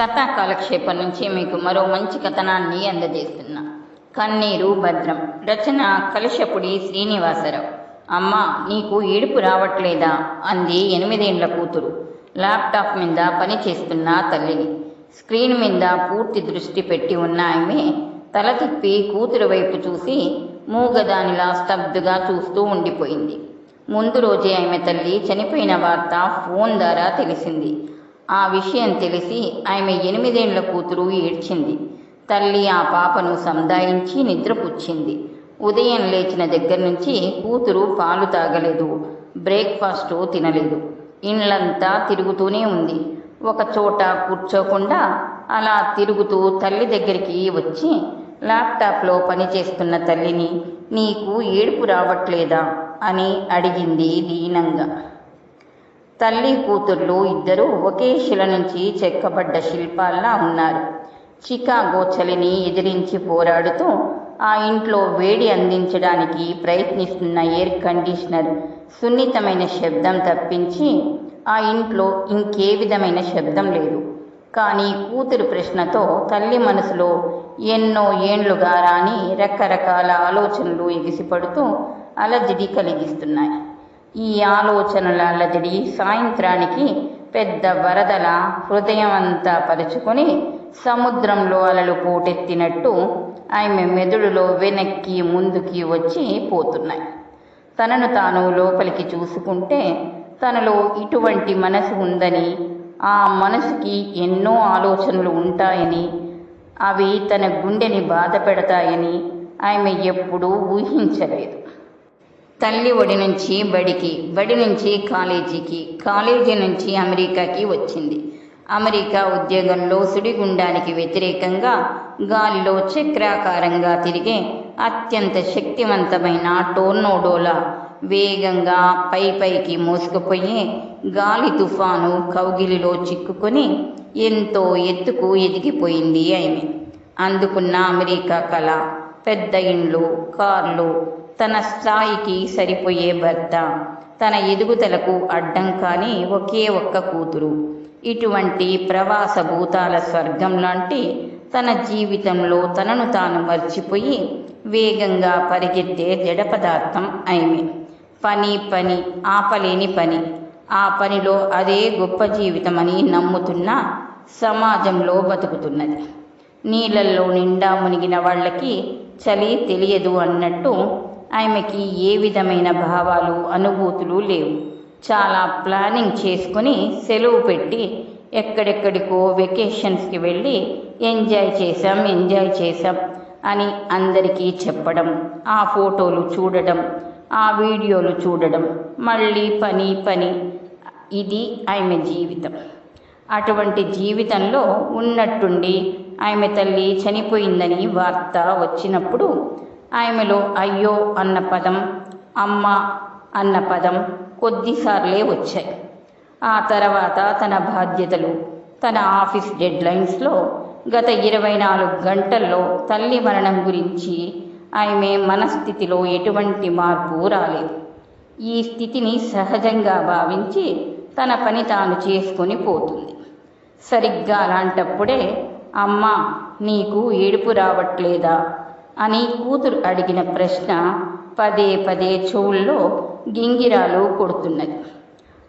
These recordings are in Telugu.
కథా కాలక్షేపం నుంచి మీకు మరో మంచి కథనాన్ని అందజేస్తున్నా. కన్నీరు భద్రం. రచన కలశపుడి శ్రీనివాసరావు. అమ్మా నీకు ఏడుపు రావట్లేదా? అంది ఎనిమిదేండ్ల కూతురు. ల్యాప్టాప్ మీద పని చేస్తున్న తల్లిని. స్క్రీన్ మీద పూర్తి దృష్టి పెట్టి ఉన్న ఆమె తల తిప్పి కూతురు వైపు చూసి మూగదానిలా స్తబ్దుగా చూస్తూ ఉండిపోయింది. ముందు రోజే ఆమె తల్లి చనిపోయిన వార్త ఫోన్ ద్వారా తెలిసింది. ఆ విషయం తెలిసి ఆమె ఎనిమిదేండ్ల కూతురు ఏడ్చింది. తల్లి ఆ పాపను సందాయించి నిద్రపుచ్చింది. ఉదయం లేచిన దగ్గర నుంచి కూతురు పాలు తాగలేదు బ్రేక్ఫాస్టు తినలేదు. ఇండ్లంతా తిరుగుతూనే ఉంది. ఒక చోట కూర్చోకుండా అలా తిరుగుతూ తల్లి దగ్గరికి వచ్చి ల్యాప్టాప్లో పనిచేస్తున్న తల్లిని నీకు ఏడుపు రావట్లేదా? అని అడిగింది దీనంగా. తల్లి కూతుర్లు ఇద్దరూ ఒకే శిల నుంచి చెక్కబడ్డ శిల్పాల్లా ఉన్నారు. చికాగో చలిని ఎదిరించి పోరాడుతూ ఆ ఇంట్లో వేడి అందించడానికి ప్రయత్నిస్తున్న ఎయిర్ కండిషనర్ సున్నితమైన శబ్దం తప్పించి ఆ ఇంట్లో ఇంకే విధమైన శబ్దం లేదు. కానీ కూతురు ప్రశ్నతో తల్లి మనసులో ఎన్నో ఏండ్లుగా రాని రకరకాల ఆలోచనలు ఎగిసిపడుతూ అలజడి కలిగిస్తున్నాయి. ఈ ఆలోచనల అలజడి సాయంత్రానికి పెద్ద వరదల హృదయమంతా పరుచుకొని సముద్రంలో అలలు పోటెత్తినట్టు ఆమె మెదడులో వెనక్కి ముందుకి వచ్చి పోతున్నాయి. తనను తాను లోపలికి చూసుకుంటే తనలో ఇటువంటి మనసు ఉందని ఆ మనసుకి ఎన్నో ఆలోచనలు ఉంటాయని అవి తన గుండెని బాధ పెడతాయని ఆమె ఎప్పుడూ ఊహించలేదు. తల్లి ఒడి నుంచి బడికి బడి నుంచి కాలేజీకి కాలేజీ నుంచి అమెరికాకి వచ్చింది. అమెరికా ఉద్యోగంలో సుడిగుండానికి వ్యతిరేకంగా గాలిలో చక్రాకారంగా తిరిగే అత్యంత శక్తివంతమైన టోర్నోడోలా వేగంగా పై పైకి మోసుకుపోయి గాలి తుఫాను కౌగిలిలో చిక్కుకొని ఎంతో ఎత్తుకు ఎదిగిపోయింది ఆమె. అందుకున్న అమెరికా కళ పెద్ద ఇండ్లు కార్లు తన స్థాయికి సరిపోయే భర్త. తన ఎదుగుదలకు అడ్డం కాని ఒకే ఒక్క కూతురు. ఇటువంటి ప్రవాస భూతాల స్వర్గం లాంటి తన జీవితంలో తనను తాను మర్చిపోయి వేగంగా పరిగెత్తే జడ పదార్థం ఆమె. పని పని ఆపలేని పని. ఆ పనిలో అదే గొప్ప జీవితమని నమ్ముతున్న సమాజంలో బతుకుతున్నది. నీళ్ళల్లో నిండా మునిగిన వాళ్ళకి చలి తెలియదు అన్నట్టు ఆమెకి ఏ విధమైన భావాలు అనుభూతులు లేవు. చాలా ప్లానింగ్ చేసుకుని సెలవు పెట్టి ఎక్కడెక్కడికో వెకేషన్స్కి వెళ్ళి ఎంజాయ్ చేసాం ఎంజాయ్ చేసాం అని అందరికీ చెప్పడం ఆ ఫోటోలు చూడడం ఆ వీడియోలు చూడడం మళ్ళీ పని పని. ఇది ఆమె జీవితం. అటువంటి జీవితంలో ఉన్నట్టుండి ఆమె తల్లి చనిపోయిందని వార్త వచ్చినప్పుడు ఆమెలో అయ్యో అన్న పదం అమ్మ అన్న పదం కొద్దిసార్లే వచ్చాయి. ఆ తర్వాత తన బాధ్యతలు తన ఆఫీస్ డెడ్లైన్స్లో గత ఇరవై నాలుగు గంటల్లో తల్లి మరణం గురించి ఆమె మనస్థితిలో ఎటువంటి మార్పు రాలేదు. ఈ స్థితిని సహజంగా భావించి తన పని తాను చేసుకొని పోతుంది. సరిగ్గా అలాంటప్పుడే అమ్మ నీకు ఏడుపు రావట్లేదా? అని కూతురు అడిగిన ప్రశ్న పదే పదే చెవుల్లో గింగిరాలు కొడుతున్నది.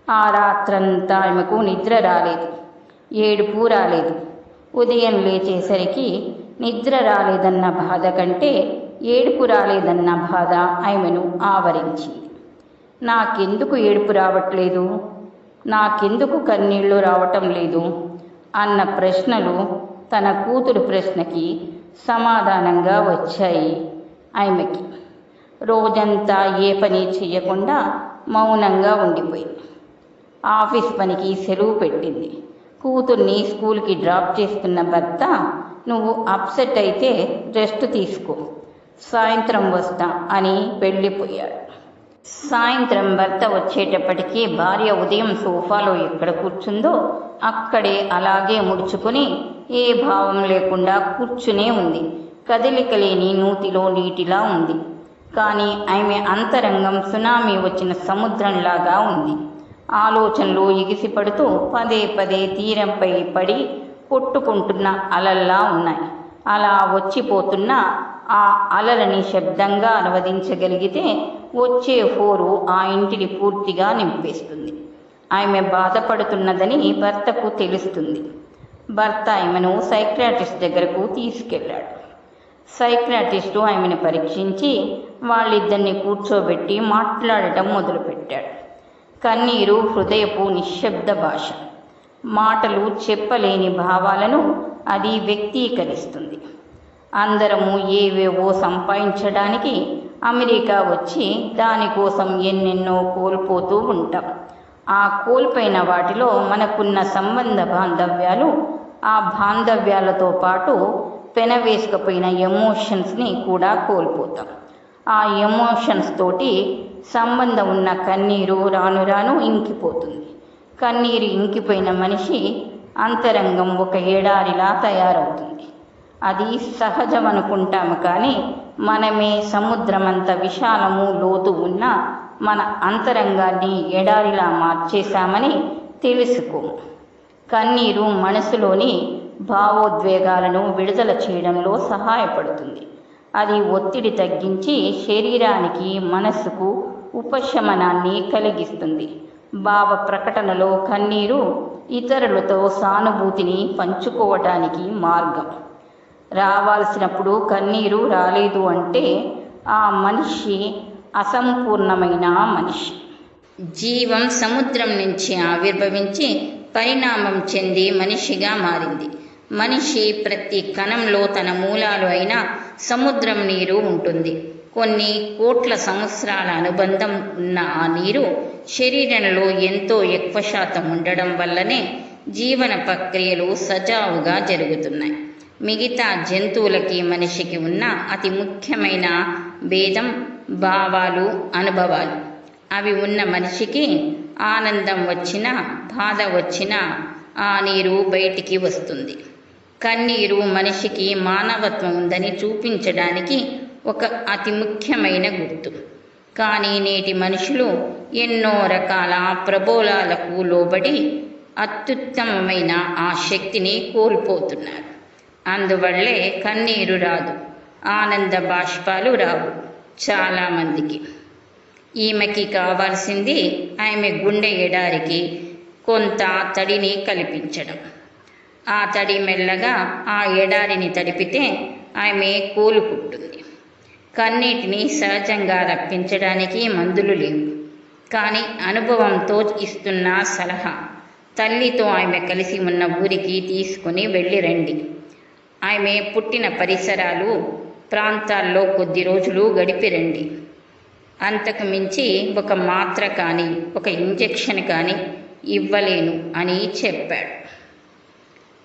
ఆ రాత్రంతా ఆమెకు నిద్ర రాలేదు. ఏడుపు రాలేదు. ఉదయం లేచేసరికి నిద్ర రాలేదన్న బాధ కంటే ఏడుపు రాలేదన్న బాధ ఆమెను ఆవరించింది. నాకెందుకు ఏడుపు రావట్లేదు? నాకెందుకు కన్నీళ్ళు రావటం లేదు? అన్న ప్రశ్నలు తన కూతురు ప్రశ్నకి సమాధానంగా వచ్చాయి. ఆమెకి రోజంతా ఏ పని చేయకుండా మౌనంగా ఉండిపోయింది. ఆఫీస్ పనికి సెలవు పెట్టింది. కూతుర్ని స్కూల్కి డ్రాప్ చేస్తున్న భర్త నువ్వు అప్సెట్ అయితే రెస్ట్ తీసుకో. సాయంత్రం వస్తా అని వెళ్ళిపోయాడు. సాయంత్రం భర్త వచ్చేటప్పటికీ భార్య ఉదయం సోఫాలో ఎక్కడ కూర్చుందో అక్కడే అలాగే ముడుచుకొని ఏ భావం లేకుండా కూర్చునే ఉంది. కదలిక లేని నూతిలో నీటిలా ఉంది. కానీ ఆమె అంతరంగం సునామీ వచ్చిన సముద్రంలాగా ఉంది. ఆలోచనలు ఎగిసిపడుతూ పదే పదే తీరంపై పడి కొట్టుకుంటున్న అలల్లా ఉన్నాయి. అలా వచ్చిపోతున్న ఆ అలలని శబ్దంగా అనువదించగలిగితే వచ్చే హోరు ఆ ఇంటిని పూర్తిగా నింపేస్తుంది. ఆమె బాధపడుతున్నదని భర్తకు తెలుస్తుంది. భర్త ఆమెను సైక్రాటిస్ట్ దగ్గరకు తీసుకెళ్ళాడు. సైక్రాటిస్టు ఆమెను పరీక్షించి వాళ్ళిద్దరిని కూర్చోబెట్టి మాట్లాడటం మొదలుపెట్టాడు. కన్నీరు హృదయపు నిశ్శబ్ద భాష. మాటలు చెప్పలేని భావాలను అది వ్యక్తీకరిస్తుంది. అందరము ఏవేవో సంపాదించడానికి అమెరికా వచ్చి దానికోసం ఎన్నెన్నో కోల్పోతూ ఉంటాం. ఆ కోల్పోయిన వాటిలో మనకున్న సంబంధ బాంధవ్యాలు ఆ బాంధవ్యాలతో పాటు పెనవేసుకపోయిన ఎమోషన్స్ని కూడా కోల్పోతాం. ఆ ఎమోషన్స్ తోటి సంబంధం ఉన్న కన్నీరు రాను రాను ఇంకిపోతుంది. కన్నీరు ఇంకిపోయిన మనిషి అంతరంగం ఒక ఏడారిలా తయారవుతుంది. అది సహజం అనుకుంటాము కానీ మనమే సముద్రమంత విశాలము లోతు ఉన్న మన అంతరంగాన్ని ఎడారిలా మార్చేశామని తెలుసుకోము. కన్నీరు మనసులోని భావోద్వేగాలను విడుదల చేయడంలో సహాయపడుతుంది. అది ఒత్తిడి తగ్గించి శరీరానికి మనస్సుకు ఉపశమనాన్ని కలిగిస్తుంది. భావ ప్రకటనలో కన్నీరు ఇతరులతో సానుభూతిని పంచుకోవటానికి మార్గం. రావాల్సినప్పుడు కన్నీరు రాలేదు అంటే ఆ మనిషి అసంపూర్ణమైన మనిషి. జీవం సముద్రం నుంచి ఆవిర్భవించి పరిణామం చెంది మనిషిగా మారింది. మనిషి ప్రతి కణంలో తన మూలాలు అయిన సముద్రం నీరు ఉంటుంది. కొన్ని కోట్ల సంవత్సరాల అనుబంధం ఉన్న ఆ నీరు శరీరంలో ఎంతో ఎక్కువ శాతం ఉండడం వల్లనే జీవన ప్రక్రియలు సజావుగా జరుగుతున్నాయి. మిగతా జంతువులకి మనిషికి ఉన్న అతి ముఖ్యమైన భేదం భావాలు అనుభవాలు. అవి ఉన్న మనిషికి ఆనందం వచ్చినా బాధ వచ్చినా ఆ నీరు బయటికి వస్తుంది. కన్నీరు మనిషికి మానవత్వం ఉందని చూపించడానికి ఒక అతి ముఖ్యమైన గుర్తు. కానీ నేటి మనుషులు ఎన్నో రకాల ప్రబోలాలకు లోబడి అత్యుత్తమమైన ఆ శక్తిని కోల్పోతున్నారు. అందువల్లే కన్నీరు రాదు ఆనంద బాష్పాలు రావు చాలామందికి. ఈమెకి కావాల్సింది ఆమె గుండె ఎడారికి కొంత తడిని కల్పించడం. ఆ తడి మెల్లగా ఆ ఎడారిని తడిపితే ఆమె కూలుకుంటుంది. కన్నీటిని సహజంగా రప్పించడానికి మందులు లేవు. కానీ అనుభవంతో ఇస్తున్న సలహా తల్లితో ఆమె కలిసి ఉన్న ఊరికి తీసుకుని వెళ్ళి రండి. ఆమె పుట్టిన పరిసరాలు ప్రాంతాల్లో కొద్ది రోజులు గడిపి రండి. అంతకు మించి ఒక మాత్ర కానీ ఒక ఇంజెక్షన్ కానీ ఇవ్వలేను అని చెప్పాడు.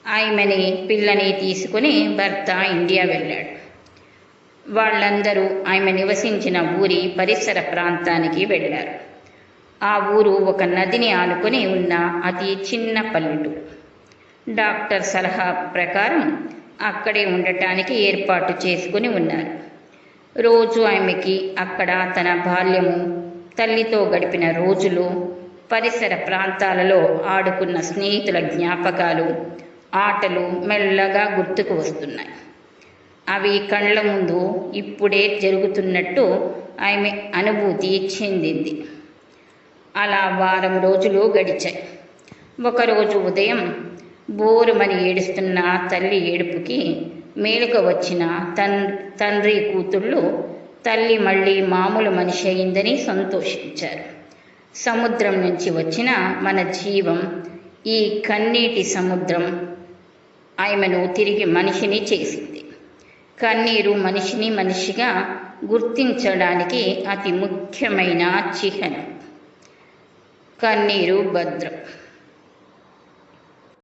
ఆమెని పిల్లని తీసుకుని భర్త ఇండియా వెళ్ళాడు. వాళ్ళందరూ ఆమె నివసించిన ఊరి పరిసర ప్రాంతానికి వెళ్ళారు. ఆ ఊరు ఒక నదిని ఆనుకొని ఉన్న అతి చిన్న పల్లెటూరు. డాక్టర్ సలహా ప్రకారం అక్కడే ఉండటానికి ఏర్పాటు చేసుకుని ఉన్నారు. రోజు ఆమెకి అక్కడ తన బాల్యము తల్లితో గడిపిన రోజులు పరిసర ప్రాంతాలలో ఆడుకున్న స్నేహితుల జ్ఞాపకాలు ఆటలు మెల్లగా గుర్తుకు వస్తున్నాయి. అవి కళ్ళ ముందు ఇప్పుడే జరుగుతున్నట్టు ఆమె అనుభూతి చెందింది. అలా వారం రోజులు గడిచాయి. ఒకరోజు ఉదయం బోరుమని ఏడుస్తున్న తల్లి ఏడుపుకి మేలుక వచ్చిన తన్ తండ్రి కూతుళ్ళు తల్లి మళ్ళీ మామూలు మనిషి అయిందని సంతోషించారు. సముద్రం నుంచి వచ్చిన మన జీవం ఈ కన్నీటి సముద్రం ఆమెను తిరిగి మనిషిని చేసింది. కన్నీరు మనిషిని మనిషిగా గుర్తించడానికి అతి ముఖ్యమైన చిహ్నం. కన్నీరు భద్రం.